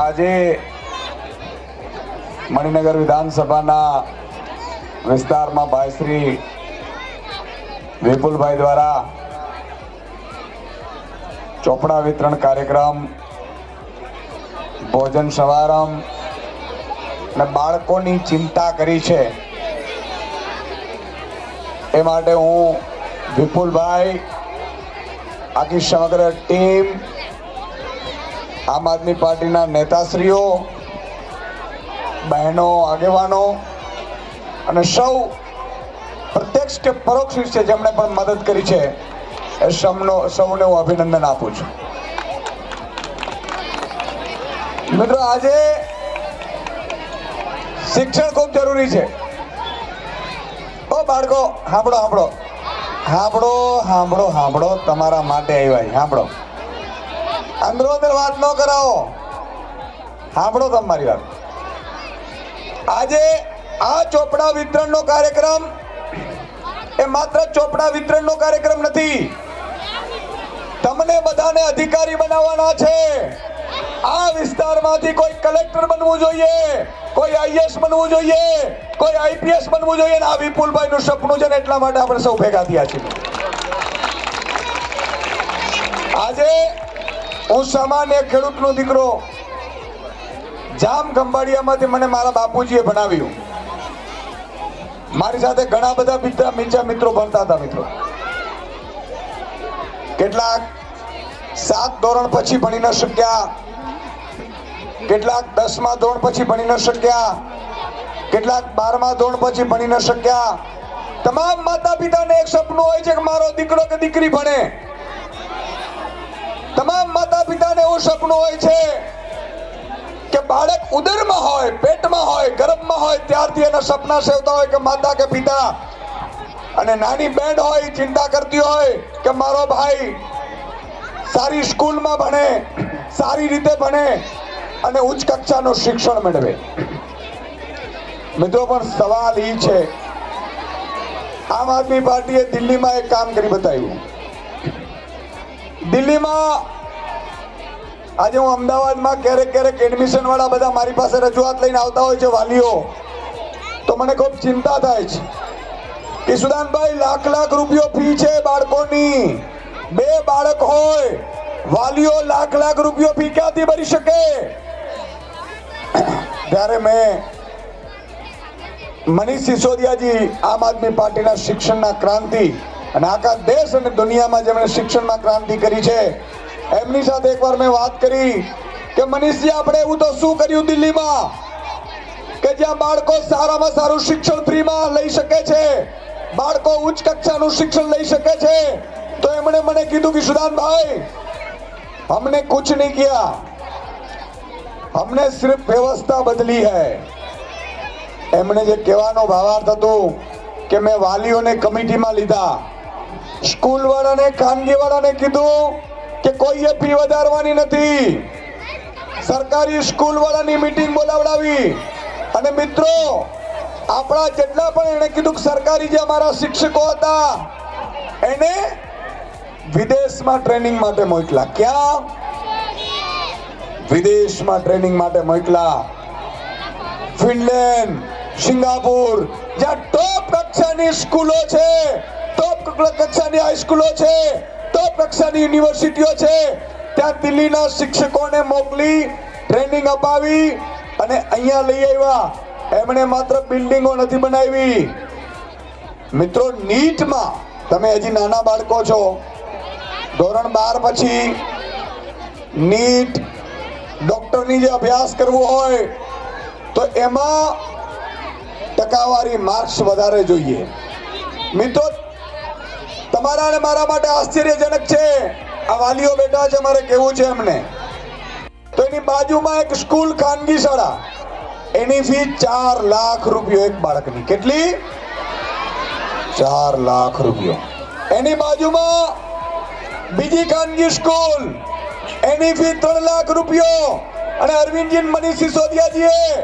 આજે મણિનગર વિધાનસભાના વિસ્તારમાં ભાઈ શ્રી વિપુલભાઈ દ્વારા ચોપડા વિતરણ કાર્યક્રમ, ભોજન સમારંભ અને બાળકોની ચિંતા કરી છે. એ માટે હું વિપુલભાઈ, આખી સમગ્ર ટીમ આમ આદમી પાર્ટીના નેતાશ્રીઓ, બહેનો, આગેવાનો અને સૌ પ્રત્યક્ષ કે પરોક્ષ વિશે જેમણે પણ મદદ કરી છે, એ સૌનો સૌને હું અભિનંદન આપું છું. મિત્રો, આજે શિક્ષણ ખૂબ જરૂરી છે. ઓ બાળકો સાંભળો સાંભળો સાંભળો સાંભળો સાંભળો તમારા માટે આવ્યા સાંભળો અંદરો અંદર વાત ન કરાવો. સાંભળો તમારી વાત. આજે આ ચોપડા વિતરણનો કાર્યક્રમ એ માત્ર ચોપડા વિતરણનો કાર્યક્રમ નથી. તમને બધાને અધિકારી બનાવવાના છે. આ વિસ્તારમાંથી કોઈ કલેક્ટર બનવું જોઈએ, કોઈ આઈએસ બનવું જોઈએ, કોઈ આઈપીએસ બનવું જોઈએ અને આ વિપુલભાઈ નું સપનું છે ને એટલા માટે આપણે સૌ ભેગા થયા છીએ. આજે હું સામાન્ય ખેડૂતનો દીકરો. જામ ખંભાળિયામાંથી મને મારા બાપુજીએ ભણાવ્યું. મારી સાથે ઘણા બધા બીજા બીજા મિત્રો ભણતા હતા મિત્રો. કેટલાક સાત ધોરણ પછી ભણી ન શક્યા. કેટલાક દસમા ધોરણ પછી ભણી ન શક્યા. કેટલાક બારમા ધોરણ પછી ભણી ન શક્યા. તમામ માતા પિતાને એક સપનું હોય છે કે મારો દીકરો કે દીકરી ભણે. તમામ માતા પિતાને એવું સપનું હોય છે કે બાળક ઉદરમાં હોય, પેટમાં હોય, ગર્ભમાં હોય, ત્યારથી એના સપના સેવતા હોય કે માતા કે પિતા. અને નાની બેન હોય, ચિંતા કરતી હોય કે મારો ભાઈ સારી સ્કૂલમાં ભણે, સારી રીતે ભણે અને ઉચ્ચ કક્ષાનું શિક્ષણ મેળવે. મિત્રો, પણ સવાલ એ છે. આમ આદમી પાર્ટીએ દિલ્હીમાં એક કામ કરી બતાવ્યું. દિલ્હીમાં આજે હું અમદાવાદમાં ક્યારેક ક્યારેક એડમિશન વાળા બધા મારી પાસે રજૂઆત લઈને આવતા હોય છે વાલીઓ. તો મને ખૂબ ચિંતા થાય છે કે સુદાનભાઈ, લાખ લાખ રૂપિયો ફી છે બાળકોની. બે બાળક હોય, વાલીઓ લાખ લાખ રૂપિયો ફી ક્યાંથી ભરી શકે? ત્યારે મેં મનીષ સિસોદિયાજી આમ આદમી પાર્ટીના શિક્ષણના ક્રાંતિ અને આખા દેશ અને દુનિયામાં જેમણે શિક્ષણમાં ક્રાંતિ કરી છે એમની સાથે એકવાર મેં વાત કરી કે મનીષજી આપણે એવું તો શું કર્યું દિલ્હીમાં કે જ્યાં બાળકો સારામાં સારું શિક્ષણ ફ્રીમાં લઈ શકે છે બાળકો ઉચ્ચ કક્ષાનું શિક્ષણ લઈ શકે છે તો એમણે મને કીધું કે સુદાનભાઈ हमने कुछ नहीं किया हमने सिर्फ व्यवस्था बदली है એમણે જે કહેવાનો ભાવાર્થ હતો કે મેં વાલીઓને કમિટીમાં લીધા સ્કૂલ વાળાને ખાનગી વાળાને કીધું કે કોઈએ ફી વધારવાની નથી. સરકારી સ્કૂલ વાળાની મીટિંગ બોલાવડાવી. અને મિત્રો, આપણા જેટલા પણ એણે કીધું કે સરકારી જે અમારા શિક્ષકો હતા, એને વિદેશમાં ટ્રેનિંગ માટે મોકલા. ક્યાં? વિદેશમાં ટ્રેનિંગ માટે મોકલા. ફિનલેન્ડ, સિંગાપુર, જ્યાં ટોપ કક્ષાની સ્કૂલો છે. ટોપ કક્ષાની હાઈસ્કૂલો છે ટોપ કક્ષાની યુનિવર્સિટીઓ છે. ત્યાં દિલ્હીના શિક્ષકોને મોકલી ટ્રેનિંગ અપાવી અને અહીંયા લઈ આવ્યા. એમણે માત્ર બિલ્ડિંગો નથી બનાવી. મિત્રો, નીટમાં તમે હજી નાના બાળકો છો. ધોરણ બાર પછી નીટ ડોક્ટરની જે અભ્યાસ કરવો હોય, તો એમાં ટકાવારી માર્ક્સ વધારે જોઈએ. મિત્રો તમારા અને મારા માટે આશ્ચર્યજનક છે. આ વાલીઓ બેઠા છે મારે કેવું છે એમને? તો એની બાજુમાં એક સ્કૂલ ખાનગી શાળા. એની ફી ચાર લાખ રૂપિયો એક બાળકની. કેટલી? ચાર લાખ રૂપિયો. એની બાજુમાં બીજી ખાનગી સ્કૂલ. એની ફી ત્રણ લાખ રૂપિયો. અને અરવિંદજી મનીષ સિસોદિયાજીએ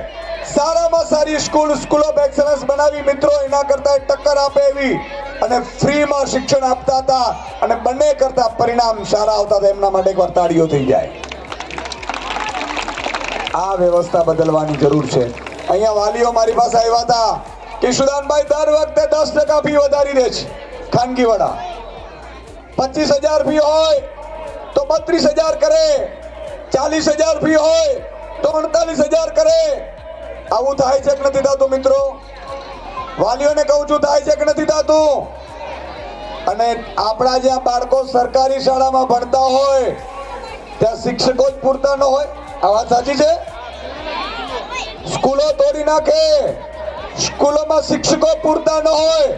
સારામાં સારી સ્કૂલ સ્કૂલ ઓફ એક્સલન્સ બનાવી. મિત્રો, એના કરતા ટક્કર આપે એવી. અને ફ્રીમાં શિક્ષણ આપતા હતા અને બંને કરતા પરિણામ સારા આવતા હતા. એમના માટે એકવાર તાળીઓ થઈ જાય. આ વ્યવસ્થા બદલવાની જરૂર છે. અહીંયા વાલીઓ મારી પાસે આવ્યા હતા કે, સુદાનભાઈ, દર વખતે દસ ટકા ફી વધારી દે છે. ખાનગી વડા પચીસ હજાર ફી હોય તો બત્રીસ હજાર કરે. ચાલીસ હજાર ફી હોય તો અડતાલીસ હજાર કરે. આવું થાય છે કે નથી થતું, મિત્રો? વાલીઓને કહું છું, થાય છે કે નથી થતું? અને આપણા જ્યાં બાળકો સરકારી શાળામાં ભણતા હોય, ત્યાં શિક્ષકો જ પૂરતા ન હોય. આ વાત સાચી છે? સ્કૂલો તોડી નાખે. સ્કૂલોમાં શિક્ષકો પૂરતા ન હોય.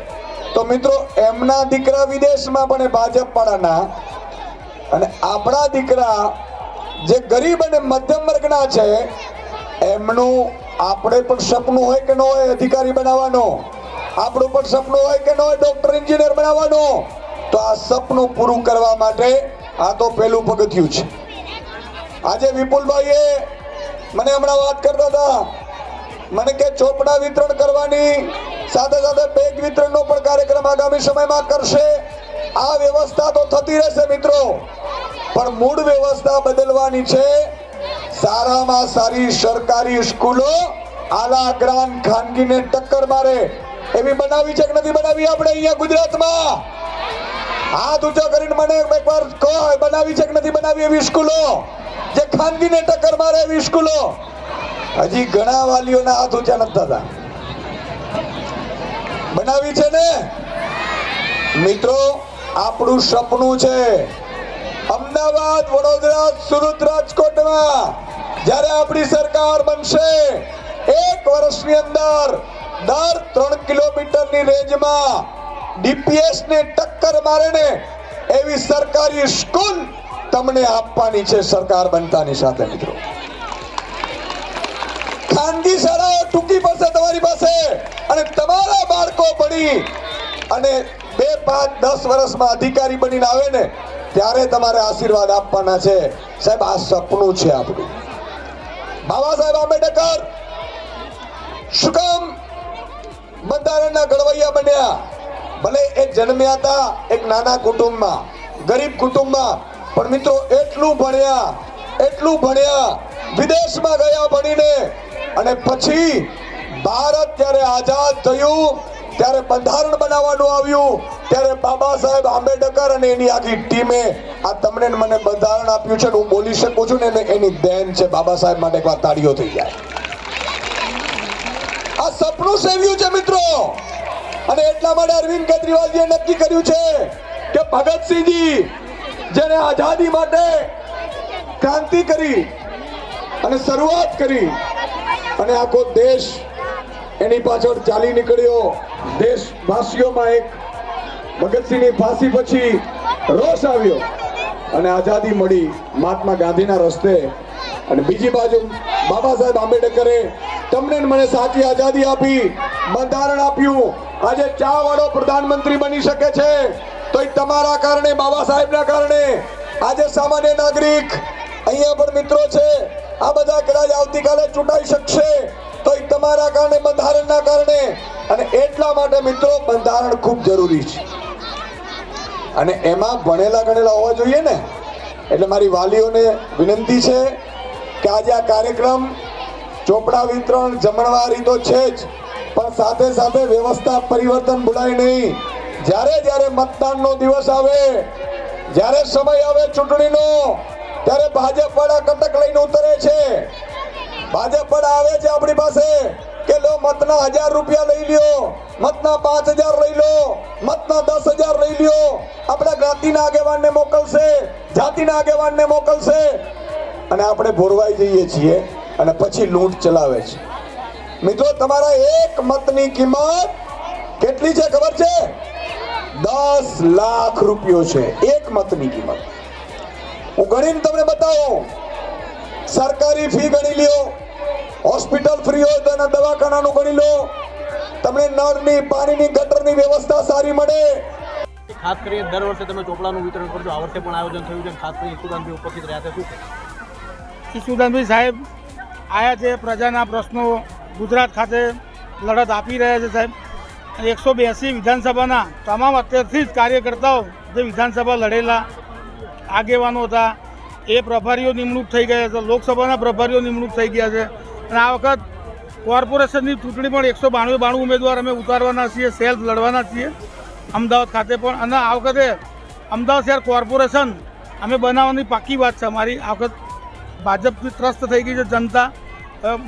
તો મિત્રો, એમના દીકરા વિદેશમાં પણ ભાજપ વાળાના અને આપણા દીકરા જે ગરીબ અને મધ્યમ વર્ગના છે, એમનું આપણે પણ સપનું હોય કે ન હોય અધિકારી બનાવવાનો? આપણું પણ સપનું હોય કે ન હોય ડોક્ટર, એન્જિનિયર બનાવવાનો? તો આ સપનું પૂરું કરવા માટે આ તો પહેલું પગથિયું છે. આજે વિપુલભાઈએ મને હમણાં વાત કરતા હતા. મને કે ચોપડા વિતરણ કરવાની, સાથે સાથે બેગ વિતરણનો પણ કાર્યક્રમ આગામી સમયમાં કરશે. આ વ્યવસ્થા તો થતી રહેશે મિત્રો. પણ મૂળ વ્યવસ્થા બદલવાની છે. સારામાં સારી સરકારી સ્કૂલો, આલા ગ્રાન ખાનગીને ટક્કર મારે. એવી બનાવી છે કે નથી બનાવી આપણે અહીંયા ગુજરાતમાં? હાથ ઊંચો કરીને મને એકવાર કહો, બનાવી છે કે નથી બનાવી એવી સ્કૂલો? જે ખાનગીને ટક્કર મારે એવી સ્કૂલો? હજી ઘણા વાલીઓના હાથ ઊંચા નથી થતા. બનાવી છે ને? મિત્રો, આપણું સપનું છે અમદાવાદ, વડોદરા, સુરત રાજકોટમાં જ્યારે આપણી સરકાર બનશે, એક વર્ષની અંદર દર ત્રણ કિલોમીટરની રેન્જમાં ડીપીએસ ને ટક્કર મારે ને એવી સરકારી સ્કૂલ તમને આપવાની છે, સરકાર બનતાની સાથે મિત્રો. ખાનગી શાળાઓ ટૂંકી પડશે તમારી પાસે અને તમારા બાળકો ભણી અને બે, પાંચ, દસ વર્ષમાં અધિકારી બનીને આવે ને ત્યારે તમારે આશીર્વાદ આપવાના છે. સાહેબ, આ સપનું છે આપણું. બાબા સાહેબ આંબેડકર શું કામ? બંધારણના ઘડવૈયા બન્યા. ભલે એ જન્મ્યા હતા એક નાના કુટુંબમાં, ગરીબ કુટુંબમાં, પણ મિત્રો એટલું ભણ્યા એટલું ભણ્યા, વિદેશમાં ગયા ભણીને, અને પછી ભારત જ્યારે આઝાદ થયું. ત્યારે બંધારણ બનાવવાનું આવ્યું. ત્યારે બાબા સાહેબ આંબેડકર અને એની આખી ટીમે આ તમને મને બંધારણ આપ્યું છે હું બોલી શકું છું ને એની દેન છે. બાબા સાહેબ માટે એકવાર તાળીઓ થઈ જાય. આ સપનું સેવ્યું છે મિત્રો. અને એટલા માટે અરવિંદ કેજરીવાલજીએ નક્કી કર્યું છે કે ભગતસિંહજી જેને આઝાદી માટે ક્રાંતિ કરી અને શરૂઆત કરી અને આખો દેશ એની પાછળ ચાલી નીકળ્યો દેશવાસીઓમાં એક ભગતસિંહની ફાંસી પછી રોષ આવ્યો અને આઝાદી મળી મહાત્મા ગાંધીના રસ્તે. અને બીજી બાજુ બાબા સાહેબ આંબેડકરે તમને મને સાચી આઝાદી આપી, બંધારણ આપ્યું. આજે ચા વાળો પ્રધાનમંત્રી બની શકે છે. તો તમારા કારણે, બાબા સાહેબના કારણે આજે સામાન્ય નાગરિક અહીંયા પણ મિત્રો છે. આ બધા કદાચ આવતીકાલે ચૂંટાઈ શકશે. તો એ તમારા કારણે, બંધારણના કારણે. અને એટલા માટે મિત્રો, બંધારણ ખૂબ જરૂરી છે. અને એમાં ભણેલા ગણેલા હોવા જોઈએ ને. એટલે મારી વાલીઓને વિનંતી છે કે આજે આ કાર્યક્રમ ચોપડા વિતરણ જમણવારી તો છે જ, પણ સાથે સાથે વ્યવસ્થા પરિવર્તન ભૂલાય નહીં. જ્યારે જ્યારે મતદાનનો દિવસ આવે, જ્યારે સમય આવે ચૂંટણીનો, ત્યારે ભાજપ વાળા કટક લઈને ઉતરે છે. છે આપણી પાસે? કે લો, મતના હજાર રૂપિયા લઈ લ્યો. મતના પાંચ હજાર લઈ લો. મતના દસ હજાર લઈ લ્યો. આપણા જ્ઞાતિના આગેવાનને મોકલશે. જાતિના આગેવાનને મોકલશે. અને આપણે ભોરવાઈ જઈએ છીએ અને પછી લૂંટ ચલાવે છે. મિત્રો, તમારા એક મતની કિંમત કેટલી છે ખબર છે? દસ લાખ રૂપિયો છે. એક મતની કિંમત. હું ગણીને તમને બતાવું. સરકારી ફી ગણી લ્યો. હોસ્પિટલ ફ્રી હોય તો એના દવાખાનાનું ગણી લો. તમને નળની પાણીની ગટરની વ્યવસ્થા સારી મળે. ખાસ કરીને દર વર્ષે તમે ચોપડાનું વિતરણ કરજો. આ વર્ષે પણ આયોજન થયું છે ખાસ કરીને ઈશુદાનભાઈ ઉપસ્થિત રહ્યા છે. શું ઈશુદાનભાઈ સાહેબ આયા છે પ્રજાના પ્રશ્નો ગુજરાત ખાતે લડત આપી રહ્યા છે સાહેબ. એકસો બ્યાસી વિધાનસભાના તમામ અત્યારથી જ કાર્યકર્તાઓ જે વિધાનસભા લડેલા આગેવાનો હતા એ પ્રભારીઓ નિમણૂક થઈ ગયા છે. લોકસભાના પ્રભારીઓ નિમણૂક થઈ ગયા છે. અને આ વખત કોર્પોરેશનની ચૂંટણી પણ એકસો બાણું બાણું ઉમેદવાર અમે ઉતારવાના છીએ, સેલ્ફ લડવાના છીએ, અમદાવાદ ખાતે પણ. અને આ વખતે અમદાવાદ શહેર કોર્પોરેશન અમે બનાવવાની પાકી વાત છે અમારી. આ વખત ભાજપથી ત્રસ્ત થઈ ગઈ છે જનતા.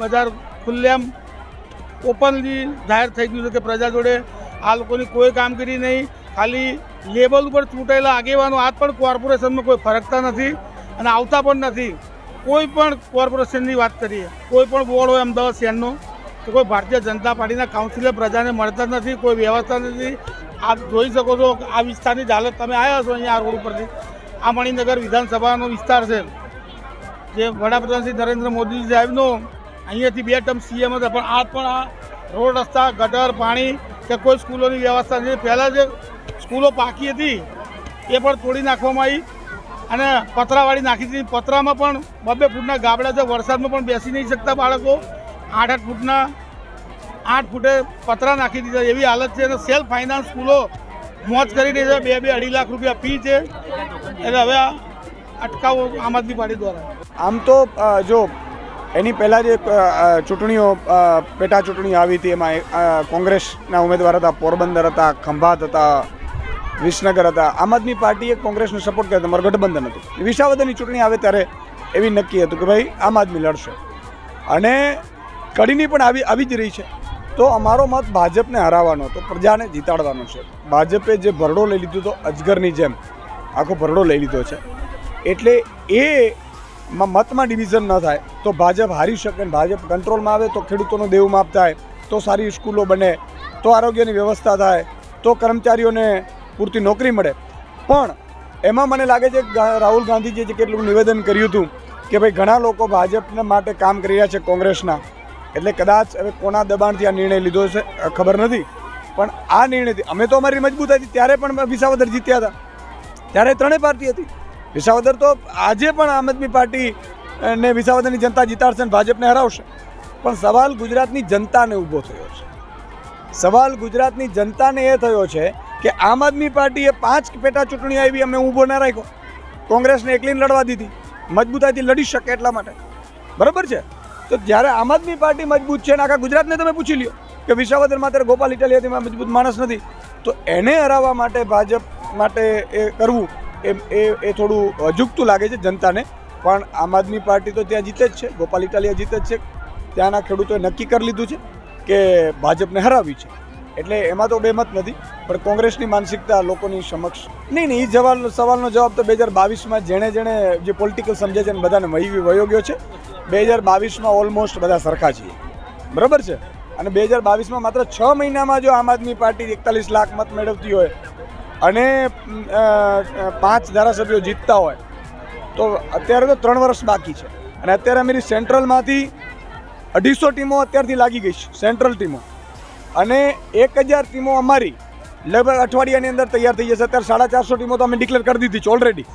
બજાર ખુલ્લેમ ઓપનલી જાહેર થઈ ગયું છે કે પ્રજા જોડે આ લોકોની કોઈ કામગીરી નહીં. ખાલી લેબલ ઉપર ચૂંટાયેલા આગેવાનો આજ પણ કોર્પોરેશનમાં કોઈ ફરકતા નથી અને આવતા પણ નથી. કોઈ પણ કોર્પોરેશનની વાત કરીએ, કોઈ પણ બોર્ડ હોય અમદાવાદ શહેરનો, તો કોઈ ભારતીય જનતા પાર્ટીના કાઉન્સિલર પ્રજાને મળતા નથી, કોઈ વ્યવસ્થા નથી. આપ જોઈ શકો છો આ વિસ્તારની હાલત તમે આવ્યા છો અહીંયા આ રોડ ઉપરથી. આ મણિનગર વિધાનસભાનો વિસ્તાર છે. જે વડાપ્રધાન શ્રી નરેન્દ્ર મોદી સાહેબનો અહીંયાથી બે ટર્મ સીએમ હતા, પણ આજ પણ આ રોડ, રસ્તા, ગટર, પાણી કે કોઈ સ્કૂલોની વ્યવસ્થા નથી. પહેલાં જે સ્કૂલો પાકી હતી, એ પણ તોડી નાખવામાં આવી. અને પતરાવાળી નાખી દીધી પતરામાં પણ બબે ફૂટના ગાબડા છે, વરસાદમાં પણ બેસી નહીં શકતા બાળકો. આઠ આઠ ફૂટના, આઠ ફૂટે પતરા નાખી દીધા. એવી હાલત છે અને સેલ્ફ ફાઇનાન્સ સ્કૂલો મોજ કરી રહી છે. બે બે અઢી લાખ રૂપિયા ફી છે. એટલે હવે આ અટકાવો આમ આદમી પાર્ટી દ્વારા. આમ તો જો, એની પહેલાં જે ચૂંટણીઓ પેટા ચૂંટણી આવી હતી. એમાં કોંગ્રેસના ઉમેદવાર હતા, પોરબંદર હતા, ખંભાત હતા વિસનગર હતા. આમ આદમી પાર્ટીએ કોંગ્રેસને સપોર્ટ કર્યો તમારું ગઠબંધન હતું. વિસાવદરની ચૂંટણી આવે ત્યારે એવી નક્કી હતું કે ભાઈ આમ આદમી લડશે. અને કડીની પણ આવી આવી જ રહી છે. તો અમારો મત ભાજપને હરાવવાનો હતો, પ્રજાને જીતાડવાનો છે. ભાજપે જે ભરડો લઈ લીધો તો અજગરની જેમ આખો ભરડો લઈ લીધો છે. એટલે એ મતમાં ડિવિઝન ન થાય તો ભાજપ હારી શકે ભાજપ કંટ્રોલમાં આવે તો ખેડૂતોનો દેવું માપ થાય, તો સારી સ્કૂલો બને, તો આરોગ્યની વ્યવસ્થા થાય, તો કર્મચારીઓને પૂરતી નોકરી મળે. પણ એમાં મને લાગે છે રાહુલ ગાંધીજીએ જે કેટલું નિવેદન કર્યું હતું કે ભાઈ ઘણા લોકો ભાજપના માટે કામ કરી રહ્યા છે કોંગ્રેસના. એટલે કદાચ હવે કોના દબાણથી આ નિર્ણય લીધો છે ખબર નથી. પણ આ નિર્ણયથી અમે તો અમારી મજબૂત હતી, ત્યારે પણ વિસાવદર જીત્યા હતા. ત્યારે ત્રણેય પાર્ટી હતી. વિસાવદર તો આજે પણ આમ આદમી પાર્ટી ને વિસાવદરની જનતા જીતાડશે અને ભાજપને હરાવશે. પણ સવાલ ગુજરાતની જનતાને ઊભો થયો છે. સવાલ ગુજરાતની જનતાને એ થયો છે કે આમ આદમી પાર્ટીએ પાંચ પેટા ચૂંટણી આવી અમે ઊભો ના રાખ્યો. કોંગ્રેસને એકલીને લડવા દીધી. મજબૂતાઈથી લડી શકે એટલા માટે. બરાબર છે? તો જ્યારે આમ આદમી પાર્ટી મજબૂત છે અને આખા ગુજરાતને તમે પૂછી લ્યો કે વિસાવદરમાં અત્યારે ગોપાલ ઇટાલિયાથી મજબૂત માણસ નથી, તો એને હરાવવા માટે ભાજપ માટે એ કરવું એ એ એ થોડું અજુગતું લાગે છે જનતાને. પણ આમ આદમી પાર્ટી તો ત્યાં જીતે જ છે, ગોપાલ ઇટાલિયા જીતે જ છે. ત્યાંના ખેડૂતોએ નક્કી કરી લીધું છે કે ભાજપને હરાવી છે. એટલે એમાં તો બેમત નથી, પણ કોંગ્રેસની માનસિકતા લોકોની સમક્ષ. નહીં નહીં એ જવાબ સવાલનો જવાબ તો બે હજાર બાવીસમાં જેણે જેણે જે પોલિટિકલ સમજે છે એને બધાને વહી વયો ગયો છે બે હજાર બાવીસમાં ઓલમોસ્ટ બધા સરખા છીએ. બરાબર છે? અને બે હજાર બાવીસમાં માત્ર છ મહિનામાં જો આમ આદમી પાર્ટી એકતાલીસ લાખ મત મેળવતી હોય અને પાંચ ધારાસભ્યો જીતતા હોય, તો અત્યારે તો ત્રણ વર્ષ બાકી છે. અને અત્યારે અમારી સેન્ટ્રલમાંથી અઢીસો ટીમો અત્યારથી લાગી ગઈ છે સેન્ટ્રલ ટીમો. અને એક હજાર ટીમો અમારી લગભગ અઠવાડિયાની અંદર તૈયાર થઈ જશે. અત્યારે સાડા ચારસો ટીમો તો અમે ડિક્લેર કરી દીધી છે ઓલરેડી